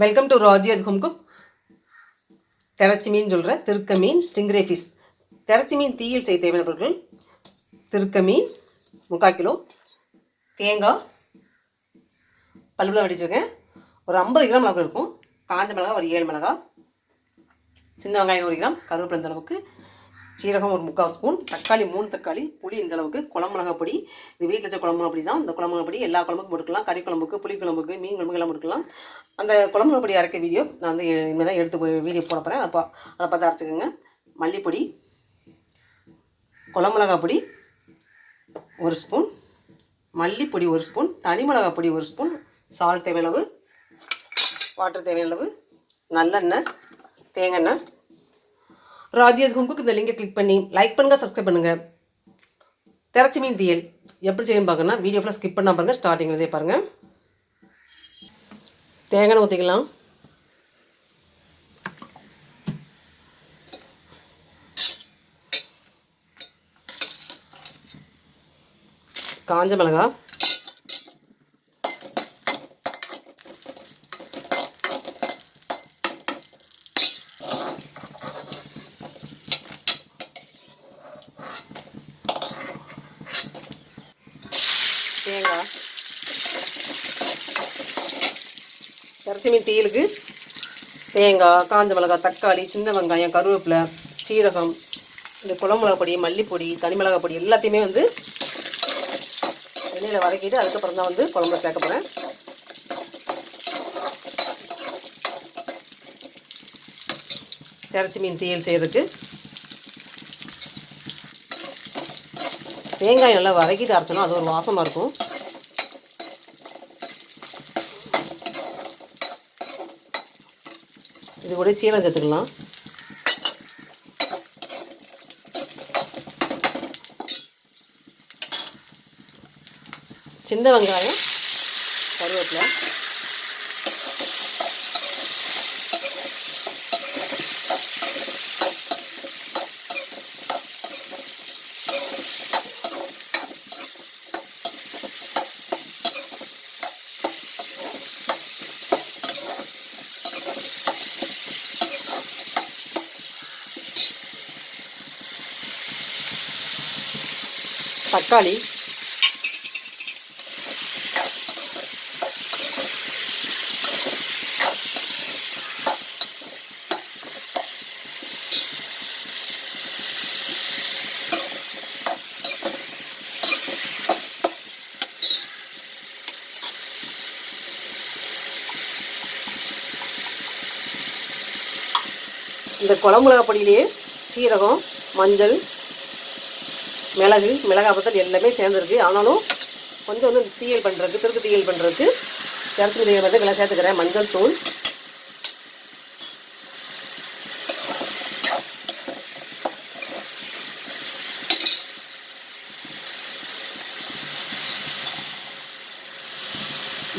Welcome to Raji அது home cook திரச்சி மீன் சொல்கிற திருக்க மீன் ஸ்டிங்ரே ஃபிஷ் திரச்சி மீன் தீயில் செய்ய தேவையான பொருட்கள் திருக்க மீன் முக்கால் கிலோ. தேங்காய் பல்புல வடிச்சிருக்கேன். ஒரு ஐம்பது கிராம் அளவுக்கு இருக்கும். காஞ்ச மிளகா ஒரு ஏழு மிளகா. சின்ன வெங்காயம் ஒரு கிராம் கருவேப்பிலை அளவுக்கு. சீரகம் ஒரு முக்கால் ஸ்பூன் தக்காளி மூணு தக்காளி புளி இந்த அளவுக்கு குழம்பு பொடி. இது வீட்டில் வச்ச குழம்பு பொடி தான். இந்த குழம்பு பொடி எல்லா குழம்புக்கும் போட்டுக்கலாம். கறி குழம்புக்கு புளி குழம்புக்கு மீன் குழம்புக்கு எல்லாம் போட்டுக்கலாம். அந்த குழம்பு பொடி அரைக்க வீடியோ நான் வந்து இனிமேல் தான் எடுத்து வீடியோ போட போகிறேன் அப்போ அதை பார்த்து அரைச்சிக்கோங்க. மல்லிப்பொடி குழம்பு பொடி ஒரு ஸ்பூன் மல்லிப்பொடி ஒரு ஸ்பூன் தனி மிளகா பொடி ஒரு ஸ்பூன் சால்ட் தேவையளவு அளவு வாட்டர் தேவையளவு அளவு நல்லெண்ணெய் தேங்காய் எண்ணெய் ராஜியத் கும்புக்கு இந்த லிங்கை கிளிக் பண்ணி லைக் பண்ணுங்கள் சப்ஸ்கிரைப் பண்ணுங்கள் திரச்சி மீன் தியல். எப்படி செய்யணும் பார்க்கணும்னா வீடியோ ஃபுல்லாக ஸ்கிப் பண்ணால் பாருங்கள் ஸ்டார்டிங்கில் பாருங்கள் தேங்காய் எண்ணெய் ஊற்றிக்கலாம் காஞ்ச மிளகா தேங்காய் பச்சை மீன் தீயலுக்கு தேங்காய் காஞ்ச மிளகாய் தக்காளி சின்ன வெங்காயம் கருவேப்பிலை சீரகம் இந்த குளமிளகா மிளகா பொடி மல்லிப்பொடி தனி மிளகா பொடி எல்லாத்தையுமே வந்து எண்ணெயில் வதக்கிட்டு அதுக்கப்புறம் தான் வந்து குழம்புல சேர்க்க போகிறேன் இறச்சி மீன் தீயல் செய்கிறதுக்கு தேங்காய் நல்லா வதக்கிட்டு அரைச்சோன்னா அது ஒரு வாசமாக இருக்கும். கூட சீரகம் சேர்த்துக்கலாம். சின்ன வெங்காயம் கருவேப்பிலை. தக்காளி. இந்த குழம்பு பொடியிலேயே சீரகம் மஞ்சள் மிளகு மிளகாய் பத்தல் எல்லாமே சேர்ந்துருக்கு. ஆனாலும் கொஞ்சம் வந்து தீயல் பண்ணுறதுக்கு திருக்கு தீயல் பண்ணுறதுக்கு இறச்சி தீயல் வந்து இதெல்லாம் சேர்த்துக்கிறேன். மஞ்சள் தூள்.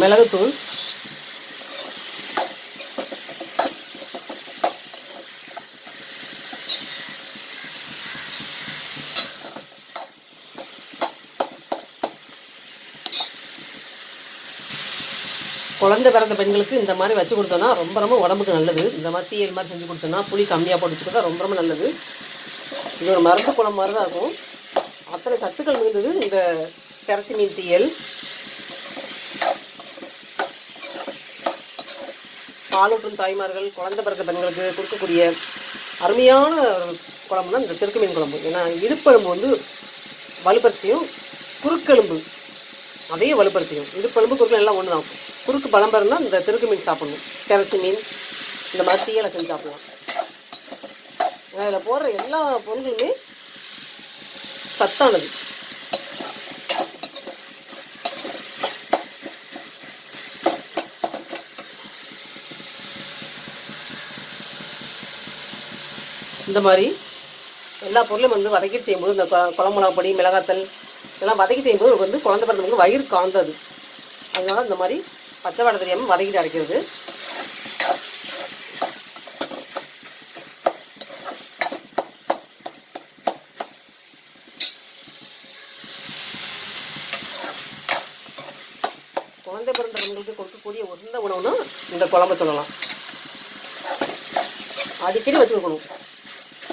மிளகுத்தூள். குழந்தை பிறந்த பெண்களுக்கு இந்த மாதிரி வச்சு கொடுத்தோன்னா ரொம்ப ரொம்ப உடம்புக்கு நல்லது. இந்த மாதிரி தீயல் மாதிரி செஞ்சு கொடுத்தோன்னா புளி கம்மியாக போட்டு வச்சு கொடுத்தா ரொம்ப ரொம்ப நல்லது. இது ஒரு மருந்து குளம் மாதிரி தான் இருக்கும். அத்தனை சத்துக்கள் மிகுந்தது இந்த கரைச்சி மீன் தீயல். பாலூட்டும் தாய்மார்கள் குழந்தை பிறந்த பெண்களுக்கு கொடுக்கக்கூடிய அருமையான குழம்புனா இந்த தெற்கு மீன் குழம்பு. ஏன்னா இடுப்பெலும்பு வந்து வலுப்பரிசியும் குறுக்கெலும்பு அதையும் இது இடுப்பெலும்பு குறுக்கு எல்லாம் ஒன்று தான் குறுக்கு பலம்பரம்னா இந்த தெருக்கு மீன் சாப்பிடணும். கரைச்சி மீன் இந்த மாதிரி தீயலை செஞ்சு சாப்பிடலாம். அதில் போடுற எல்லா பொருளுமே சத்தானது. இந்த மாதிரி எல்லா பொருளும் வந்து வதக்கி செய்யும்போது இந்த கொ- பொடி மிளகாத்தல் இதெல்லாம் வதக்கி செய்யும்போது வந்து குழந்தை பிறந்தவங்களுக்கு வயிறு காந்தது. அதனால இந்த மாதிரி பச்சை வடை தெரியாமல் வதக்கிட்டு அரைக்கிறது. குழந்தை பிறந்தவங்களுக்கு கொடுக்கக்கூடிய உகந்த உணவுனா இந்த குழம்ப சொல்லலாம். அடிக்கடி வச்சுருக்கணும்.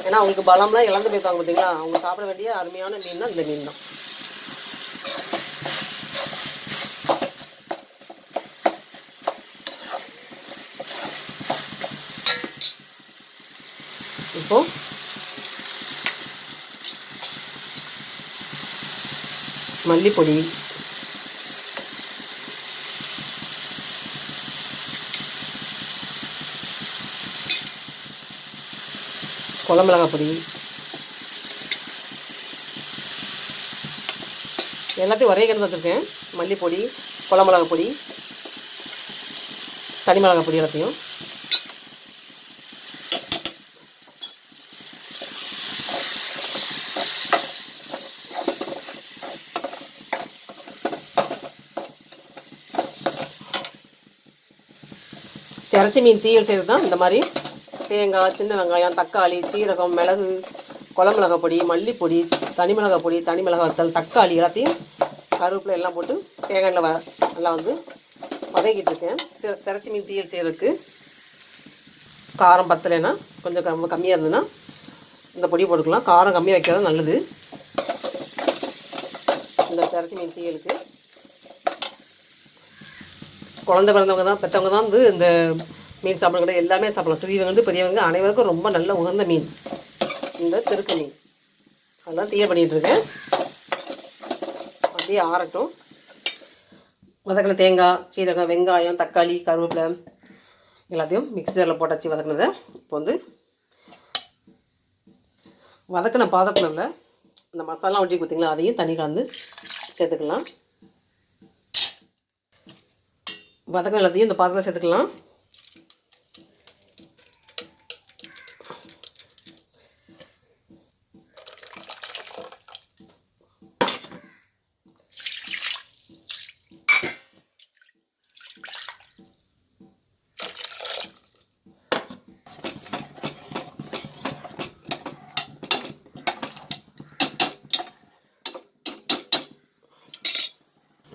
ஏன்னா அவங்களுக்கு பலம்லாம் இழந்து போயிருக்காங்க பார்த்தீங்களா? அவங்க சாப்பிட வேண்டிய அருமையான மீன் தான் இந்த மீன் தான். இப்போ மல்லிப்பொடி. குழம்புலகாய் பொடி எல்லாத்தையும் ஒரே கிணத்து வச்சுருக்கேன். மல்லிப்பொடி குழம்புலகாய் பொடி தனி மிளகாய் பொடி எல்லாத்தையும். இறச்சி மீன் தீயல் செய்கிறது தான் இந்த மாதிரி தேங்காய் சின்ன வெங்காயம் தக்காளி சீரகம் மிளகு குளமிளகா பொடி மல்லிப்பொடி தனி மிளகாய் பொடி தனி மிளகாய் வத்தல் தக்காளி எல்லாத்தையும் கருவேப்பிலை எல்லாம் போட்டு தேங்காயில் வ நல்லா வந்து வதக்கிட்டு இருக்கேன். தி- திரச்சி மீன் தீயல் செய்கிறதுக்கு காரம் பத்தலைன்னா கொஞ்சம் ரொம்ப கம்மியாக இருந்ததுன்னா இந்த பொடி போட்டுக்கலாம். காரம் கம்மியாக வைக்கிறது நல்லது. இந்த திரச்சி மீன் தீயலுக்கு குழந்தை பிறந்தவங்க தான் பெற்றவங்க தான் வந்து இந்த மீன் சாப்பிடக்கூட எல்லாமே சாப்பிடலாம். சிறியவங்க வந்து பெரியவங்க அனைவருக்கும் ரொம்ப நல்ல உகந்த மீன். இந்த தெருக்கு மீன். அதெல்லாம் தீய பண்ணிகிட்ருக்கேன் அப்படியே ஆறட்டும். வதக்கின தேங்காய் சீரகம் வெங்காயம் தக்காளி கருவேப்பிலை எல்லாத்தையும் மிக்சரில் போட்டாச்சு வதக்கினதை. இப்போ வந்து வதக்கின பாதத்தில் உள்ள இந்த மசாலா ஒட்டி கொடுத்தீங்களா அதையும் தண்ணி கலந்து சேர்த்துக்கலாம். வதக்கம் எல்லாத்தையும் இந்த பாத்திரத்தில் சேர்த்துக்கலாம்.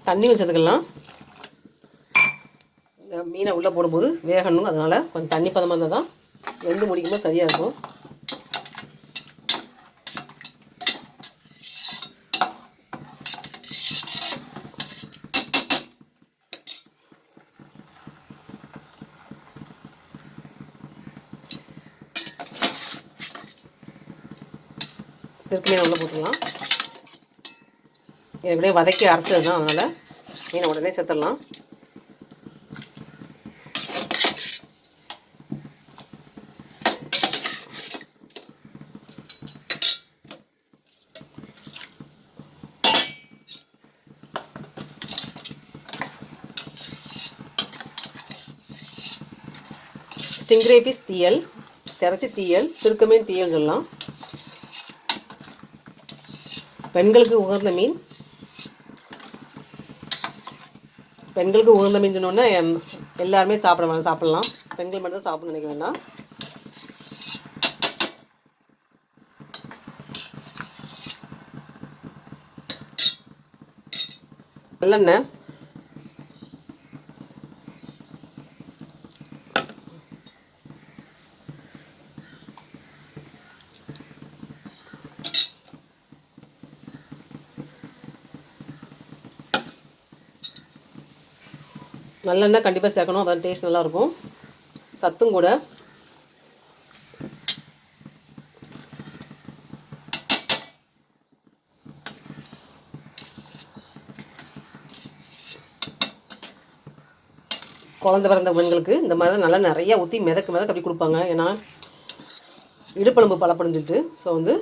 தண்ணி வச்சதுக்கெல்லாம் மீனை உள்ளே போடும்போது வேகணும். அதனால் கொஞ்சம் தண்ணி பதமாக இருந்தால் தான் வெந்து முடிக்கும்போது சரியாக இருக்கும். திருப்பி மீனை உள்ளே போட்டுடலாம். ஏற்கனவே வதக்கி அரைச்சது தான் அதனால் மீனை உடனே சேர்த்துடலாம். ஸ்டிங்ரே ஃபிஷ் தீயல் திரச்சி தீயல் திருக்கமீன் தீயல் சொல்லலாம் பெண்களுக்கு உகந்த மீன். பெண்களுக்கு உகந்த மீன் சொன்னோன்னே எல்லாருமே சாப்பிட வேணாம் சாப்பிடலாம். பெண்கள் மட்டும் தான் நினைக்க வேண்டாம். நல்லெண்ணெய். நல்லெண்ணெய் கண்டிப்பாக சேர்க்கணும். அதான் டேஸ்ட் நல்லாயிருக்கும். சத்தும் கூட. குழந்த பிறந்த பெண்களுக்கு இந்த மாதிரி தான் நல்லா நிறையா ஊற்றி மிதக்க மிதக்க அப்படி கொடுப்பாங்க. ஏன்னா இடுப்பழம்பு பலப்படும் சொல்லிட்டு ஸோ வந்து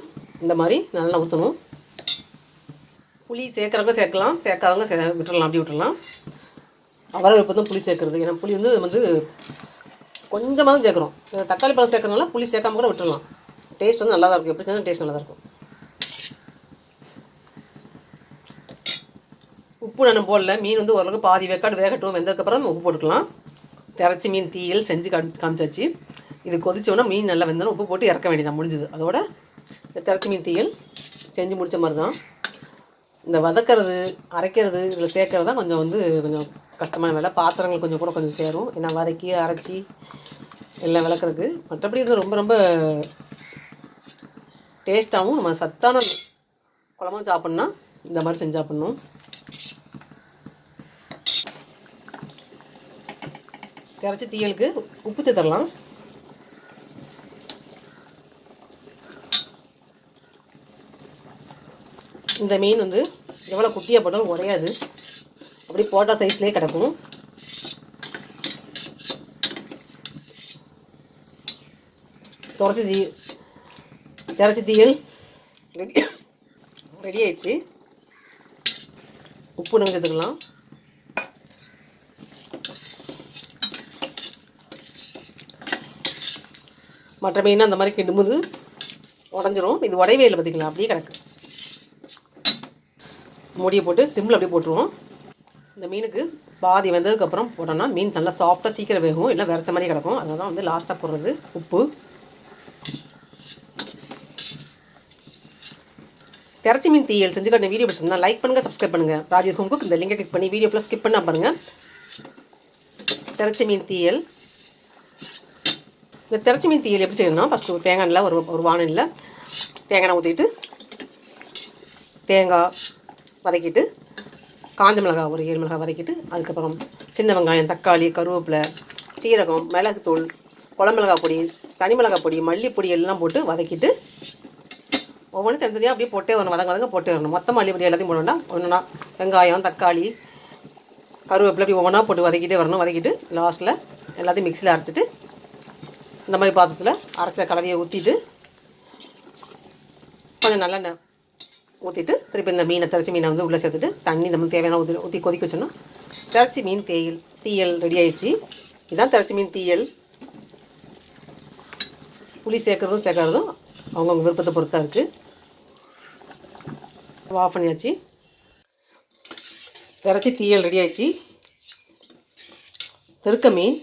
இந்த மாதிரி நல்லா ஊற்றணும் புளி சேர்க்குறவங்க சேர்க்கலாம். சேர்க்காதவங்க சே விட்டுறலாம். அப்படி விட்டுறலாம் தான் புளி சேர்க்குறது. ஏன்னா புளி வந்து வந்து கொஞ்சமாக தான் சேர்க்குறோம். இந்த தக்காளி பழம் சேர்க்கறதுனால புளி சேர்க்காம கூட விட்டுடலாம் டேஸ்ட் வந்து நல்லா தான் இருக்கும். எப்படி செஞ்சாலும் டேஸ்ட் நல்லா தான் இருக்கும். உப்பு நான் போடல. மீன் வந்து ஓரளவுக்கு பாதி வேக்காடு வேகட்டும். வெந்ததுக்கப்புறம் உப்பு போட்டுக்கலாம். திறச்சி மீன் தீயல் செஞ்சு காமி காமிச்சாச்சு. இது கொதிச்சோன்னா மீன் நல்லா வெந்தோன்னா உப்பு போட்டு இறக்க வேண்டியதான் முடிஞ்சுது. அதோட இந்த திரச்சி மீன் தீயல் செஞ்சு முடித்த மாதிரி தான் இந்த வதக்கிறது அரைக்கிறது இதில் சேர்க்கறது தான் கொஞ்சம் வந்து கொஞ்சம் கஷ்டமான வேலை. பாத்திரங்கள் கொஞ்சம் கூட கொஞ்சம் சேரும். ஏன்னா வதக்கி அரைச்சி எல்லாம் விளக்குறதுக்கு. மற்றபடி இது ரொம்ப ரொம்ப டேஸ்ட்டாகவும் நம்ம சத்தான குழம்பும் சாப்பிட்ணுன்னா இந்த மாதிரி செஞ்சு சாப்பிட்ணும். கரைச்சி தீயலுக்கு உப்பு சேர்த்துடலாம். இந்த மீன் வந்து எவ்வளோ குட்டியாக போட்டாலும் உடையாது. அப்படி போட்டா சைஸ்லேயே கிடக்கும். துறச்சி தீ திறச்சி தீயல். ரெடி ரெடி ஆயிடுச்சு. உப்பு நம்ம சேர்த்துக்கலாம். மற்ற மீன் அந்த மாதிரி கிண்டும்போது உடஞ்சிரும். இது உடையவே இல்லை பார்த்தீங்களா அப்படியே கிடக்கு. மூடியை போட்டு சிம்மில் அப்படியே போட்டுருவோம். இந்த மீனுக்கு பாதி வெந்ததுக்கப்புறம் போட்டோம்னா மீன் நல்லா சாஃப்டாக சீக்கிரம் வேகும். இல்லை விரைச்ச மாதிரி கிடக்கும். அதனால தான் வந்து லாஸ்ட்டாக போடுறது உப்பு. திறச்சி மீன் தீயல் செஞ்சு காட்டின வீடியோ பிடிச்சிருந்தா லைக் பண்ணுங்கள் சப்ஸ்கிரைப் பண்ணுங்கள் ராஜீவ் குங்குக்கு இந்த லிங்கை கிளிக் பண்ணி வீடியோ ஃபுல்லாக ஸ்கிப் பண்ணால் பாருங்கள் திறச்சி மீன் தீயல். இந்த திறச்சி மீன் தீயல் எப்படி செய்யணும்னா ஃபஸ்ட்டு தேங்காய் நல்லா ஒரு ஒரு வானலில் தேங்காய் ஊற்றிட்டு தேங்காய் வதக்கிட்டு காஞ்ச மிளகா ஒரு ஏழு மிளகாய் வதக்கிட்டு அதுக்கப்புறம் சின்ன வெங்காயம் தக்காளி கருவேப்பிலை சீரகம் மிளகுத்தூள் குழமிளகாய் பொடி தனி மிளகாய் பொடி மல்லிப்பொடி எல்லாம் போட்டு வதக்கிட்டு ஒவ்வொன்றும் தனித்தனியாக அப்படியே போட்டே வரணும். வதங்க வதங்க போட்டே வரணும். மொத்தம் மல்லிப்பொடி எல்லாத்தையும் போடணும்னா ஒன்றுனா வெங்காயம் தக்காளி கருவேப்பிலை அப்படி ஒவ்வொன்றா போட்டு வதக்கிட்டே வரணும். வதக்கிட்டு லாஸ்ட்டில் எல்லாத்தையும் மிக்சியில் அரைச்சிட்டு இந்த மாதிரி பாத்திரத்தில் அரைச்ச கலவையை ஊற்றிட்டு கொஞ்சம் நல்லெண்ணெய் ஊற்றிட்டு திருப்பி இந்த மீனை திறச்சி மீனை வந்து உள்ளே சேர்த்துட்டு தண்ணி நம்ம தேவையான ஊற்றி ஊற்றி கொதிக்க வச்சோன்னா திறச்சி மீன் தேயில் தீயல் ரெடி ஆயிடுச்சு. இதுதான் திறச்சி மீன் தீயல். புளி சேர்க்குறதும் சேர்க்கறதும் அவங்கவுங்க விருப்பத்தை பொறுத்தா இருக்குது ஆஃப் பண்ணியாச்சு. திறச்சி தீயல் ரெடி ஆயிடுச்சு. தெருக்க மீன்.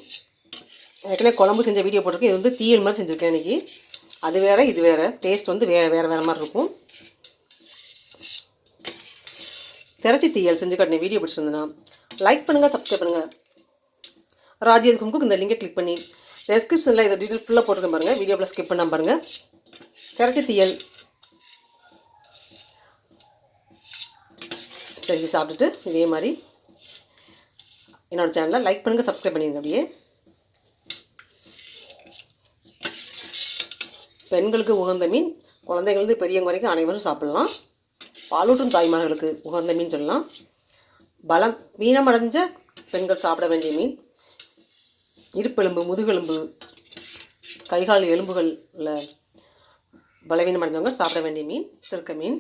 ஏற்கனவே குழம்பு செஞ்ச வீடியோ போட்டிருக்கேன். இது வந்து தீயல் மாதிரி செஞ்சுருக்கேன் இன்றைக்கி அது வேறு இது வேறு. டேஸ்ட் வந்து வே வேறு வேறு மாதிரி இருக்கும். திறச்சி தீயல் செஞ்சு காட்டின வீடியோ பிடிச்சிருந்தேன்னா லைக் பண்ணுங்கள் சப்ஸ்கிரைப் பண்ணுங்கள் ராஜேஷ் கும்குக்கு இந்த லிங்கை கிளிக் பண்ணி டெஸ்கிரிப்ஷனில் இதை டீட்டெயில் ஃபுல்லாக போட்டுருக்கேன் பாருங்கள் வீடியோ ஸ்கிப் பண்ணாமல் பாருங்கள் திறச்சி தீயல். செஞ்சு சாப்பிட்டுட்டு இதே மாதிரி என்னோடய சேனலை லைக் பண்ணுங்கள் சப்ஸ்கிரைப் பண்ணிடுங்க அப்படியே. பெண்களுக்கு உகந்த மீன் குழந்தைங்களுக்கு பெரியவங்க வரைக்கும் அனைவரும் சாப்பிட்லாம். பாலூட்டும் தாய்மார்களுக்கு உகந்த மீன் சொல்லலாம். பலம் மீனமடைஞ்ச பெண்கள் சாப்பிட வேண்டிய மீன். இடுப்பெலும்பு முதுகெலும்பு கைகால் எலும்புகளில் உள்ள பலவீனமடைஞ்சவங்க சாப்பிட வேண்டிய மீன் திருக்க மீன்.